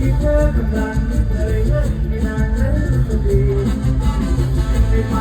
ที่เธอกำลังเคยเล่นไม่านนั้นก็ดีไม่ไป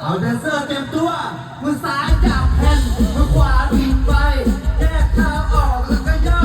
เอาแดนเซอร์เต็มตัวมือซ้ายจับแผ่นมือขวาบินไปแยกเท้าออกแล้วก็ย่อ